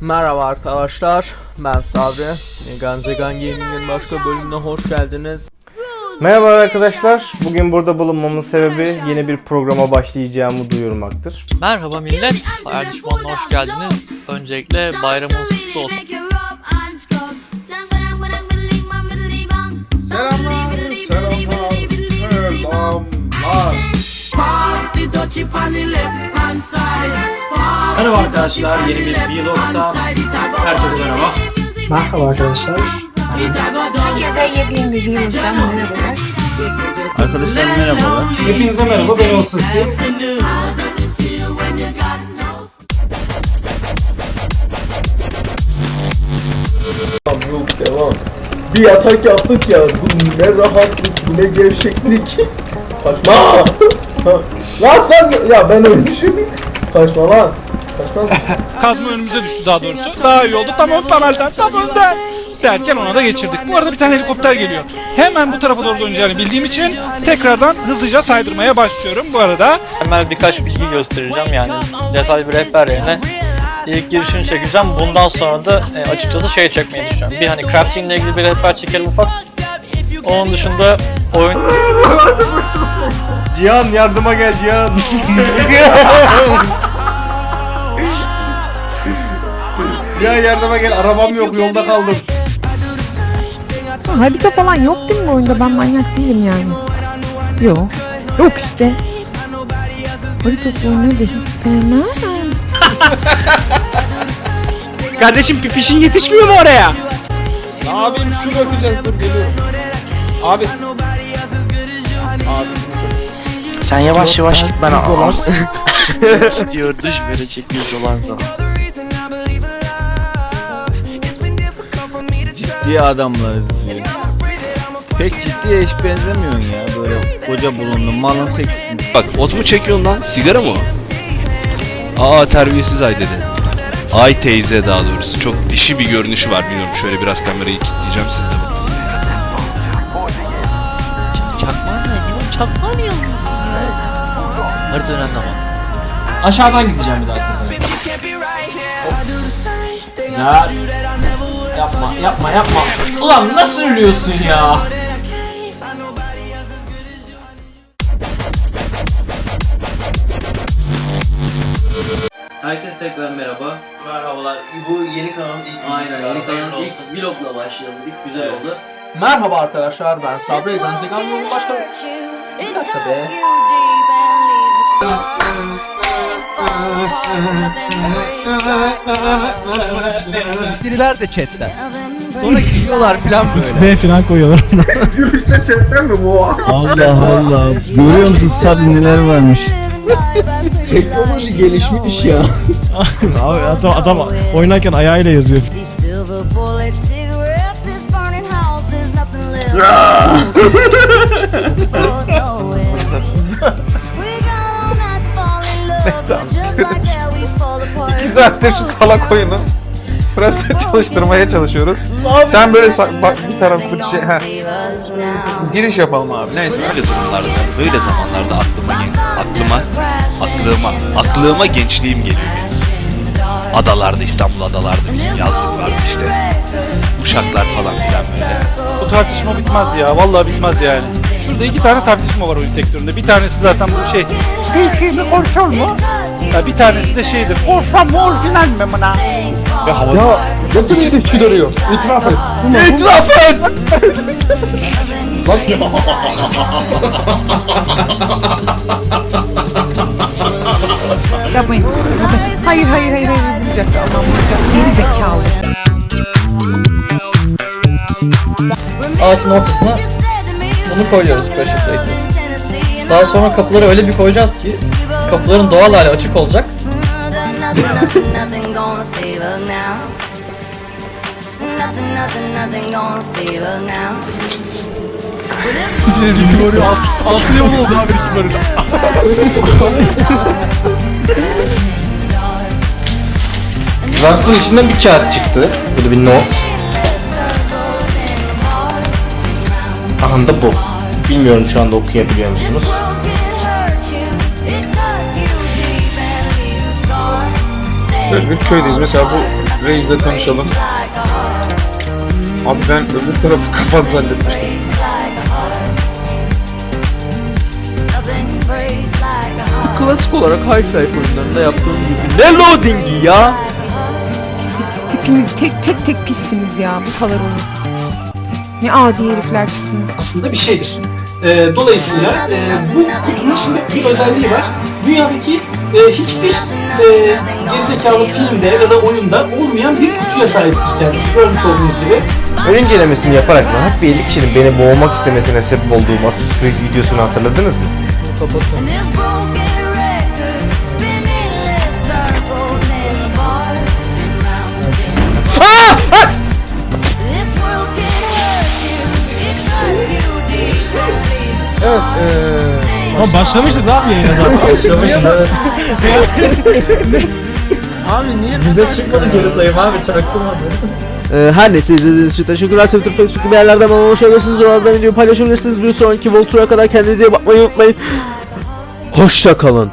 Merhaba arkadaşlar, ben Sabri. Ganzegan Gaming'in başka bölümüne hoş geldiniz. Merhaba arkadaşlar. Bugün burada bulunmamın sebebi yeni bir programa başlayacağımı duyurmaktır. Merhaba millet, Hayal Düşmanı'na hoş geldiniz. Öncelikle bayramınız kutlu olsun. Selamlar, selamlar, selamlar. Merhaba arkadaşlar, yeni bir vlogda herkese merhaba. Merhaba arkadaşlar. Herkese yepyeni bir videomuzdan merhabalar. Arkadaşlar merhabalar. Hepinize merhaba ben Olsası. Yok devam. Bir yatak yaptık ya. Bu ne rahatlık, bu ne gevşeklik. Kaçma. Lan sen ya ben ölmüşüm. Kaçma lan. Kaçma. Kazma önümüze düştü daha doğrusu. Daha iyi oldu. Tam ön panelden, tam önde. Derken ona da geçirdik. Bu arada bir tane helikopter geliyor. Hemen bu tarafa doğru döneceğini bildiğim için tekrardan hızlıca saydırmaya başlıyorum bu arada. Hemen birkaç bilgi göstereceğim yani detaylı bir rehber yerine. İlk girişini çekeceğim. Bundan sonra da e, açıkçası şey çekmeyi düşünüyorum. Bir hani crafting ile ilgili bir rehber çekelim ufak. Onun dışında oyun Cihan yardıma gel Cihan. Cihan yardıma gel. Arabam yok yolda kaldım. Harita falan yok değil mi bu oyunda? Ben manyak değilim yani. Yok. Yok işte. Haritası oyunu da hiç sevmem. Kardeşim pipişin yetişmiyor mu oraya? Abim şu dökeceğiz dur geliyorum. Abi. Sen yavaş yavaş git ben al. istiyor dış verecek 100 dolar Ciddi adamlarız diyor. Pek ciddiye hiç benzemiyorsun ya böyle koca burunlu malın tekisin. Bak ot mu çekiyorsun lan? Sigara mı o? Aa terbiyesiz ay dedi. Ay teyze daha doğrusu. Çok dişi bir görünüşü var biliyorum. Şöyle biraz kamerayı kilitleyeceğim sizde. Çakma ne yapıyorsun ya? Harita önemli ama. Aşağıdan gideceğim bir daha sefere. Güzel. Yapma yapma yapma. Ulan nasıl ölüyorsun ya? Herkese tekrar merhaba. Merhabalar. Bu yeni kanalın ilk Aynen yeni kanalın ilk vlogla başlayalım dedik. Güzel Evet. oldu. Merhaba arkadaşlar, ben Sabri. Ganzegan Gaming'in başka... Bir dakika be. Biriler de chatten. Sonra gidiyorlar falan böyle. Gülüşte chatten mi bu? Allah Allah. Görüyor musun Sabri neler varmış? Teknoloji gelişmiş ya. Abi adam, adam oynarken ayağıyla yazıyor. İki saattir şu salak oyunu. Prosesör çalıştırmaya çalışıyoruz. Sen böyle bak bir tarafı bir şey. Heh. Giriş yapalım abi. Neyse. Böyle durumlarda, böyle zamanlarda aklıma gen- aklıma, aklığıma, aklığıma gençliğim geliyor. Adalarda, İstanbul adalarda bizim yazlık vardı işte. Uşaklar falan filan böyle. Bu tartışma bitmez ya. Vallahi bitmez yani. Şurada iki tane tartışma var oyun sektöründe. Bir tanesi zaten bu şey. Peki mi korsan mu? Ya bir tanesi de şeydir. Korsan mı orijinal mi buna? Ya nasıl bir ilişki dönüyor? İtiraf et. İtiraf et! Bak ya. Yapmayın. Hayır hayır hayır hayır. Vuracak. Allah'ım vuracak. Geri zekalı. Ağaçın ortasına bunu koyuyoruz pressure plate'i. Daha sonra kapıları öyle bir koyacağız ki kapıların doğal hali açık olacak. Altı yol oldu abi iki bölüm. Zarfın içinden bir kağıt çıktı. Böyle bir not. Anda bu. Bilmiyorum şu anda okuyabiliyor musunuz? Böyle bir köydeyiz. Mesela bu reisle tanışalım. Abi ben öbür tarafı kapat zannetmiştim. Klasik olarak Half-Life oyunlarında yaptığım gibi. Ne loadingi ya? Hepiniz tek tek tek pissiniz ya bu kadar oyun. Ne adi herifler çıktınız. Aslında bir şeydir. Ee, dolayısıyla e, bu kutunun şimdi bir özelliği var. Dünyadaki e, hiçbir e, gerizekalı filmde ya da oyunda olmayan bir kutuya sahiptir kendisi. Görmüş olduğunuz gibi. Ön incelemesini yaparak rahat bir 50 kişinin beni boğmak istemesine sebep olduğum Assassin's Creed videosunu hatırladınız mı? Kapatalım. Evet, eee... Ama başlamışız abi yayına zaten. Abi niye Bize çıkmadı geri sayım abi çaktırmadı. Ee, her neyse izlediğiniz için teşekkürler. Twitter, Facebook gibi yerlerden bana ulaşabilirsiniz. Oralardan video paylaşabilirsiniz. Bir sonraki Voltur'a kadar kendinize iyi bakmayı unutmayın. Hoşça kalın.